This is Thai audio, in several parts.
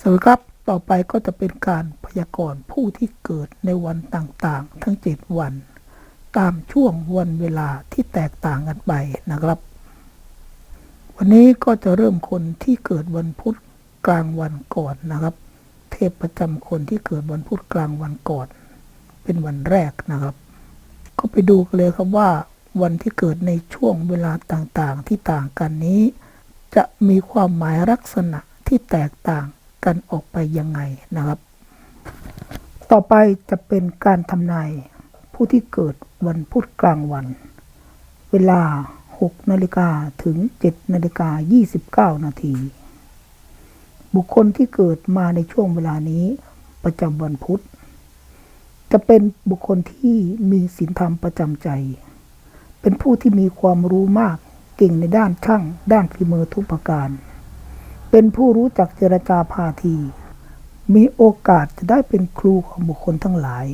สวัสดีครับ ต่อไปก็จะเป็นการพยากรณ์ผู้ที่เกิดในวันต่างๆ ทั้ง 7 วัน ตามช่วงวันเวลาที่แตกต่างกันไปนะครับ วันนี้ก็จะเริ่มคนที่เกิดวันพุธกลางวันก่อนนะครับ เทพประจำคนที่เกิดวันพุธกลางวันก่อน เป็นวันแรกนะครับ ก็ไปดูกันเลยครับว่า วันที่เกิดในช่วงเวลาต่างๆ ที่ต่างกันนี้ จะมีความหมายลักษณะที่แตกต่าง กันออกไปยังไงนะครับ ต่อไปจะเป็นการทำนายผู้ที่เกิดวันพุธกลางวัน เวลา 6 นาฬิกาถึง 7 นาฬิกา 29 นาที บุคคลที่เกิดมาในช่วงเวลานี้ประจำวันพุธ จะเป็นบุคคลที่มีศีลธรรมประจำใจ เป็นผู้ที่มีความรู้มากเก่งในด้านช่าง ด้านฝีมือทุกประการ เป็นผู้รู้จักเจรจาพาที มีโอกาสจะได้เป็นครูของบุคคลทั้งหลาย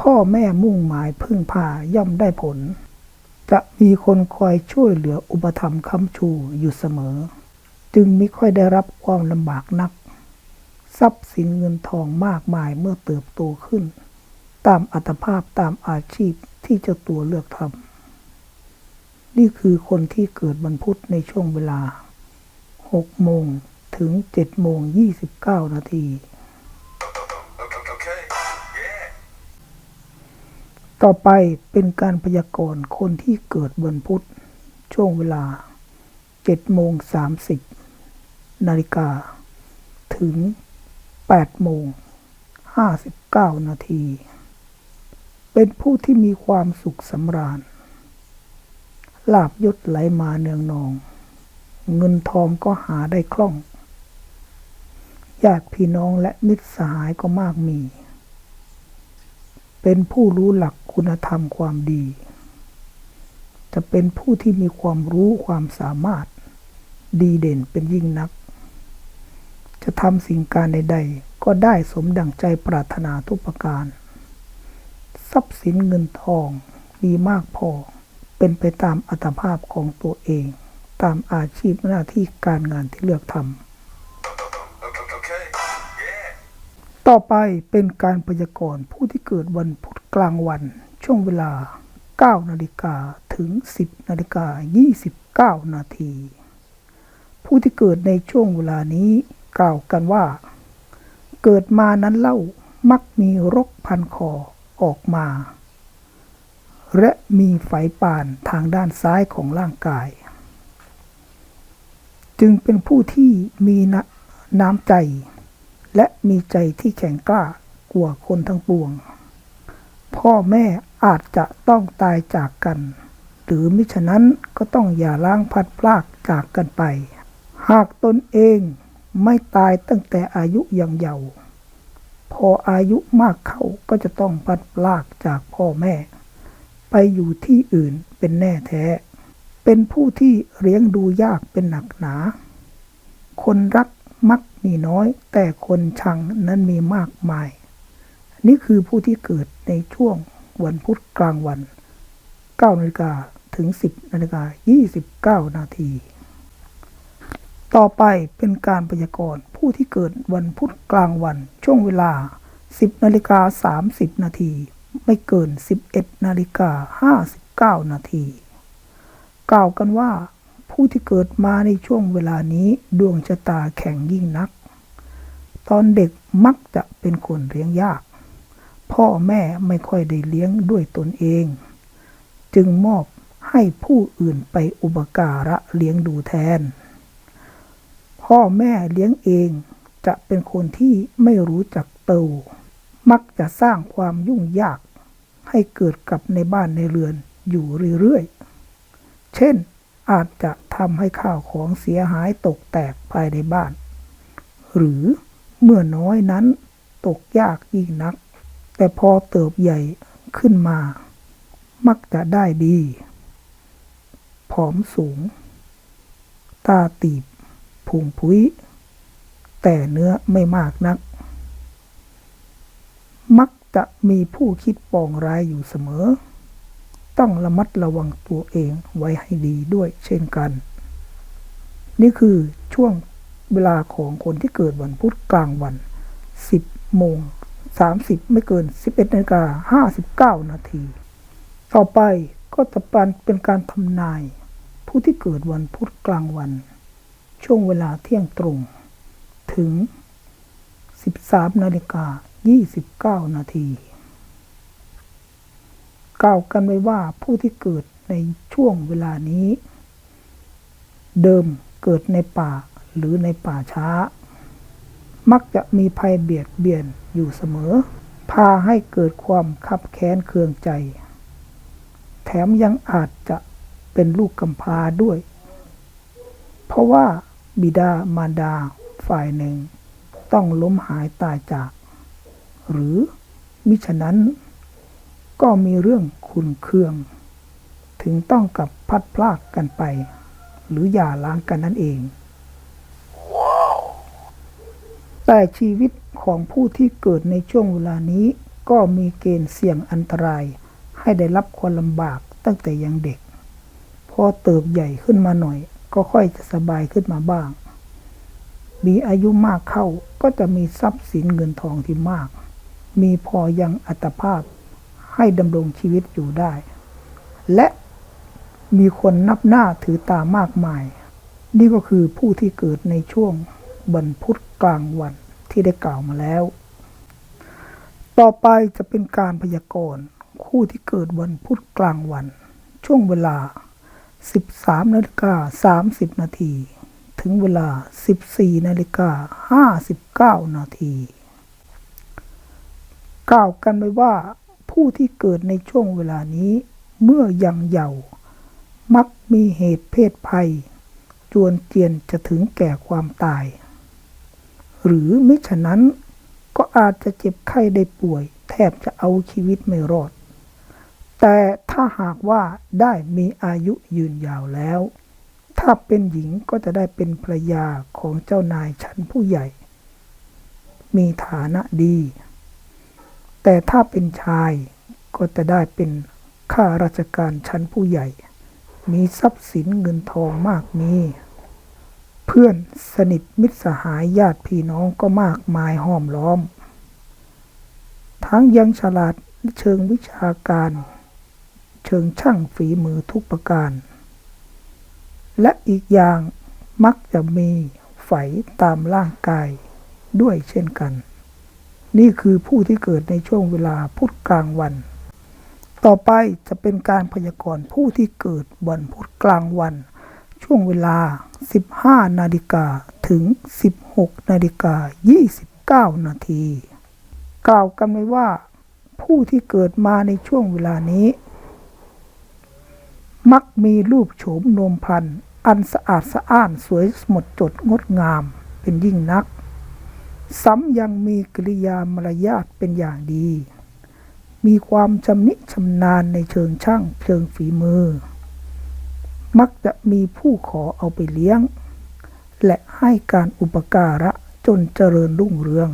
พ่อแม่มุ่งหมายพึ่งพาย่อมได้ผล จะมีคนคอยช่วยเหลืออุปถัมภ์ค้ำชูอยู่เสมอ จึงไม่ค่อยได้รับความลำบากนัก ทรัพย์สินเงินทองมากมายเมื่อเติบโตขึ้น ตามอัตภาพตามอาชีพที่เจ้าตัวเลือกทำนี่คือคนที่เกิดวันพุธในช่วงเวลา 6 โมงถึง 7 โมง 29 นาที Okay. Yeah. ต่อไปเป็นการพยากรณ์คนที่เกิดวันพุธ ช่วงเวลา 7 โมง 30 นาฬิกา ถึง 8 โมง 59 นาที เป็นผู้ที่มีความสุขสำราญลาบยศไหลมาเนืองนอง เงินทองก็หาได้คล่อง ญาติพี่น้องและมิตรสหายก็มากมี เป็นผู้รู้หลักคุณธรรมความดี จะเป็นผู้ที่มีความรู้ความสามารถ ดีเด่นเป็นยิ่งนัก จะทำสิ่งการใดๆ ก็ได้สมดังใจปรารถนาทุกประการ ทรัพย์สินเงินทองมีมากพอเป็นไปตามอัตภาพของตัวเอง ตามอาชีพหน้าที่การงานที่เลือกทำ Okay. Yeah. ต่อไปเป็นการพยากรณ์ผู้ที่เกิดวันพุธกลางวัน ช่วงเวลา 9 นาฬิกาถึง 10 นาฬิกา 29 นาที ผู้ที่เกิดในช่วงเวลานี้กล่าวกันว่า เกิดมานั้นเล่ามักมีรกพันคอออกมา และมีไฝป่านทางด้านซ้ายของร่างกาย จึงเป็นผู้ที่มีน,น้ำใจ และมีใจที่แข็งกล้ากว่าคนทั้งปวง พ่อแม่อาจจะต้องตายจากกัน หรือมิฉะนั้นก็ต้องอย่าล้างพัดพรากจากกันไป หากตนเองไม่ตายตั้งแต่อายุยังเยาว์พออายุมากเข้าก็จะต้องพัดพรากจากพ่อแม่ ไปอยู่ที่อื่นเป็นแน่แท้ เป็นผู้ที่เลี้ยงดูยากเป็นหนักหนา คนรักมักมีน้อย แต่คนชังนั้นมีมากมาย นี่คือผู้ที่เกิดในช่วงวันพุธกลางวัน9นาฬิกาถึง 10นาฬิกา29 นาที ต่อไปเป็นการพยากรณ์ผู้ที่เกิดวันพุธกลางวันช่วงเวลา 10นาฬิกา30 นาที ไม่เกิน 11นาฬิกา59 นาที กล่าวกันว่า ผู้ที่เกิดมาในช่วงเวลานี้ดวงชะตาแข็งยิ่งนัก ตอนเด็กมักจะเป็นคนเลี้ยงยาก พ่อแม่ไม่ค่อยได้เลี้ยงด้วยตนเอง จึงมอบให้ผู้อื่นไปอุปการะเลี้ยงดูแทน พ่อแม่เลี้ยงเองจะเป็นคนที่ไม่รู้จักเตามักจะสร้างความยุ่งยาก ให้เกิดกับในบ้านในเรือนอยู่เรื่อยๆ เช่น อาจจะทำให้ข้าวของเสียหายตกแตกภายในบ้าน หรือเมื่อน้อยนั้นตกยากยิ่งนัก แต่พอเติบใหญ่ขึ้นมา มักจะได้ดี ผอมสูง ตาตีบพุงพุ้ย แต่เนื้อไม่มากนัก มักจะมีผู้คิดปองร้ายอยู่เสมอ ต้องระมัดระวังตัวเองไว้ให้ดีด้วยเช่นกัน นี่คือช่วงเวลาของคนที่เกิดวันพุธกลางวัน 10 โมง 30 ไม่เกิน 11นาฬิกา59 นาที ต่อไปก็จะเป็นการทำนาย ผู้ที่เกิดวันพุธกลางวัน ช่วงเวลาเที่ยงตรง ถึง 13 นาฬิกา 29 นาที กล่าวกันไว้ว่าผู้ที่เกิดในช่วงเวลานี้ เดิมเกิดในป่าหรือในป่าช้า มักจะมีภัยเบียดเบียนอยู่เสมอ พาให้เกิดความคับแค้นเคืองใจ แถมยังอาจจะเป็นลูกกำพร้าด้วย เพราะว่าบิดามารดาฝ่ายหนึ่ง ต้องล้มหายตายจาก หรือมิฉะนั้น ก็มีเรื่องขุนเคือง ถึงต้องกับพัดพลากกันไป หรืออย่าล้างกันนั่นเอง แต่ชีวิตของผู้ที่เกิดในช่วงเวลานี้ ก็มีเกณฑ์เสี่ยงอันตราย ให้ได้รับความลำบากตั้งแต่ยังเด็ก พอเติบใหญ่ขึ้นมาหน่อย ก็ค่อยจะสบายขึ้นมาบ้าง มีอายุมากเข้าก็จะมีทรัพย์สินเงินทองที่มาก มีพอยังอัตภาพ ให้ดำรงชีวิตอยู่ได้ และมีคนนับหน้าถือตามากมาย นี่ก็คือผู้ที่เกิดในช่วงบรรพุธกลางวันที่ได้กล่าวมาแล้ว ต่อไปจะเป็นการพยากรณ์คู่ที่เกิดวันพุธกลางวัน ช่วงเวลา 13นาฬิกา30 นาทีถึงเวลา 14นาฬิกา59 นาที กล่าวกันไว้ว่า ผู้ที่เกิดในช่วงเวลานี้ เมื่อยังเยาว์มักมีเหตุเพศภัย จวนเจียนจะถึงแก่ความตาย หรือมิฉะนั้นก็อาจจะเจ็บไข้ได้ป่วย แทบจะเอาชีวิตไม่รอด แต่ถ้าหากว่าได้มีอายุยืนยาวแล้ว ถ้าเป็นหญิงก็จะได้เป็นภรรยาของเจ้านายชั้นผู้ใหญ่ มีฐานะดี แต่ถ้าเป็นชายก็จะได้เป็นข้าราชการชั้นผู้ใหญ่ มีทรัพย์สินเงินทองมากมี เพื่อนสนิทมิตรสหายญาติพี่น้องก็มากมายห้อมล้อม ทั้งยังฉลาดเชิงวิชาการ เชิงช่างฝีมือทุกประการ และอีกอย่างมักจะมีไฝตามร่างกายด้วยเช่นกัน นี่คือผู้ที่เกิดในช่วงเวลาพุธกลางวัน ต่อไปจะเป็นการพยากรณ์ผู้ที่เกิดวันพุธกลางวัน ช่วงเวลา 15 นาฬิกาถึง 16 นาฬิกา 29 นาที กล่าวกันไว้ว่า ผู้ที่เกิดมาในช่วงเวลานี้ มักมีรูปโฉมนมพันธ์อันสะอาดสะอ้านสวยหมดจดงดงามเป็นยิ่งนัก ซ้ำยังมีกริยามารยาทเป็นอย่างดี มีความชำนิชำนาญในเชิงช่างเชิงฝีมือ มักจะมีผู้ขอเอาไปเลี้ยง และให้การอุปการะจนเจริญรุ่งเรือง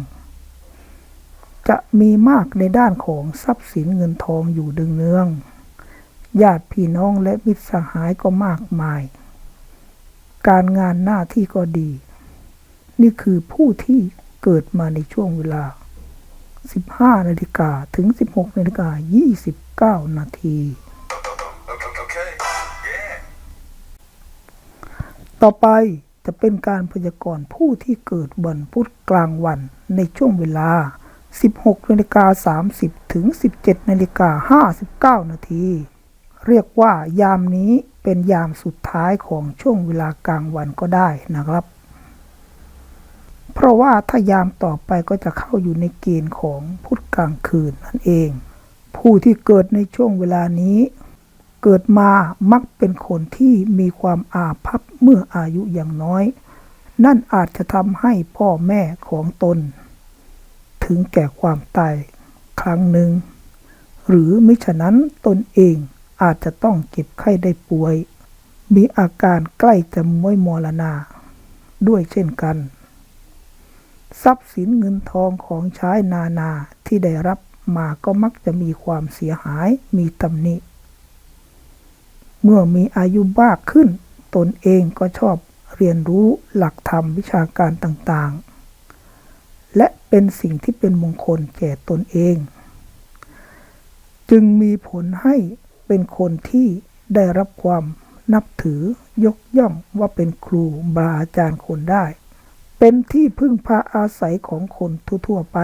จะมีมากในด้านของทรัพย์สินเงินทองอยู่ดึงเนือง ญาติพี่น้องและมิตรสหายก็มากมาย การงานหน้าที่ก็ดี นี่คือผู้ที่ เกิดมาในช่วงเวลา 15 นาฬิกาถึง 16 นาฬิกา 29 นาที Okay. Yeah. ต่อไปจะเป็นการพยากรณ์ผู้ที่เกิดวันพุธกลางวันในช่วงเวลา 16 นาฬิกา 30 ถึง 17 นาฬิกา 59 นาที เรียกว่ายามนี้เป็นยามสุดท้ายของช่วงเวลากลางวันก็ได้นะครับ เพราะว่าถ้ายามต่อไปก็จะเข้าอยู่ในเกณฑ์ของพุธกลางคืนนั่นเอง ผู้ที่เกิดในช่วงเวลานี้ เกิดมามักเป็นคนที่มีความอาภัพเมื่ออายุยังน้อย นั่นอาจจะทำให้พ่อแม่ของตน ถึงแก่ความตายครั้งหนึ่ง หรือมิฉะนั้นตนเองอาจจะต้องเจ็บไข้ได้ป่วย มีอาการใกล้จะม้วยมรณาด้วยเช่นกัน ทรัพย์สินเงินทองของใช้นานาที่ได้รับมาก็มักจะมีความเสียหายมีตำหนิ เมื่อมีอายุมากขึ้น ตนเองก็ชอบเรียนรู้หลักธรรมวิชาการต่างๆ และเป็นสิ่งที่เป็นมงคลแก่ตนเอง จึงมีผลให้เป็นคนที่ได้รับความนับถือยกย่องว่าเป็นครูบาอาจารย์คนได้ เป็นที่พึ่งพาอาศัยของคนทั่วๆไป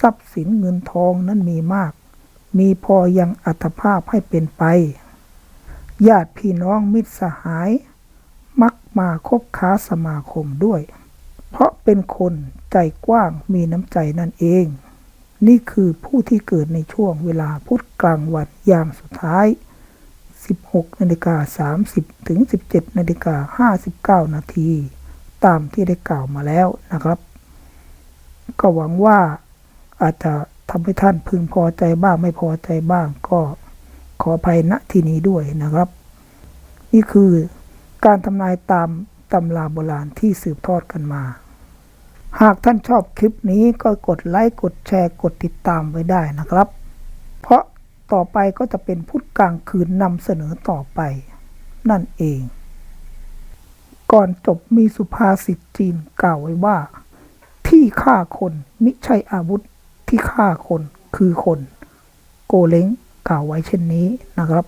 ทรัพย์สินเงินทองนั้นมีมาก มีพอยังอัตภาพให้เป็นไป ญาติพี่น้องมิตรสหาย มักมาคบค้าสมาคมด้วย เพราะเป็นคนใจกว้างมีน้ำใจนั่นเอง นี่คือผู้ที่เกิดในช่วงเวลาพุธกลางวันยามสุดท้าย 16นาฬิกา30 ถึง 17นาฬิกา59นาที ตามที่ได้กล่าวมาแล้วนะครับ ก็หวังว่าอาจจะทำให้ท่านพึงพอใจบ้างไม่พอใจบ้างก็ขออภัยณที่นี้ด้วยนะครับ นี่คือการทำนายตามตำราโบราณที่สืบทอดกันมา หากท่านชอบคลิปนี้ก็กดไลค์กดแชร์กดติดตามไว้ได้นะครับ เพราะต่อไปก็จะเป็นพุธกลางคืนนำเสนอต่อไป นั่นเอง ก่อนจบมีสุภาษิตจีนกล่าวไว้ว่า ที่ฆ่าคนมิใช่อาวุธที่ฆ่าคนคือคน โกเล้งกล่าวไว้เช่นนี้นะครับ